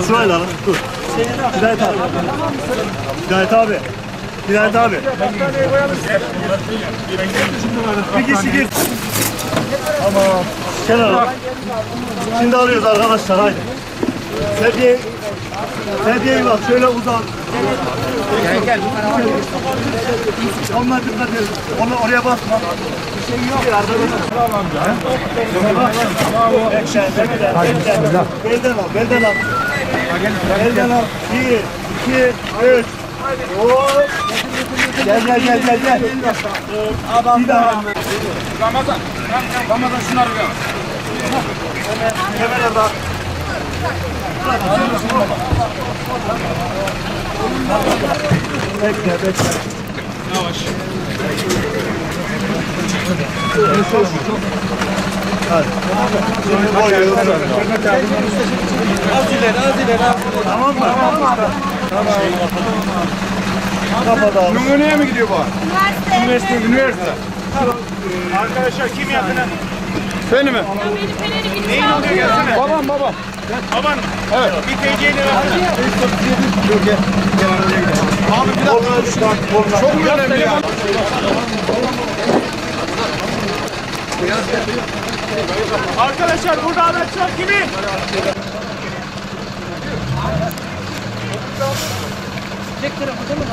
İsmail abi dur. Hidayet abi. Hidayet abi. Hidayet abi. Bir kişi gir. Ama kenara. Şimdi alıyoruz arkadaşlar haydi. Sedye Sedye'yi bak şöyle uzan. Gel gel. Onlar dikkat edin. Onu oraya basma. Bir şey yok. Bekle, bekle, bekle. Belden al, belden al. Belden al. Bir, iki, üç. Gel gel gel gel gel. Bir daha. Ramazan. Ramazan şunları ver. Hemen bak. Bekle bekle. Hadi. Şimdi koyuyoruz. Az ileri az ileri. Tamam mı? Tamam. Kapatalım. Numuneye mi gidiyor bu? Üniversite. Üniversite. Üniversite. Arkadaşlar kim yaptı Benim mi? Neyin oluyor gelsene. Babam babam. Baban. Evet. Bir TC'ni versene. Dur gel. Gel arabaya gidelim. Abi bir dakika. Çok önemli ya. Arkadaşlar burada araçlar kimin? Tek tarafı değil mi?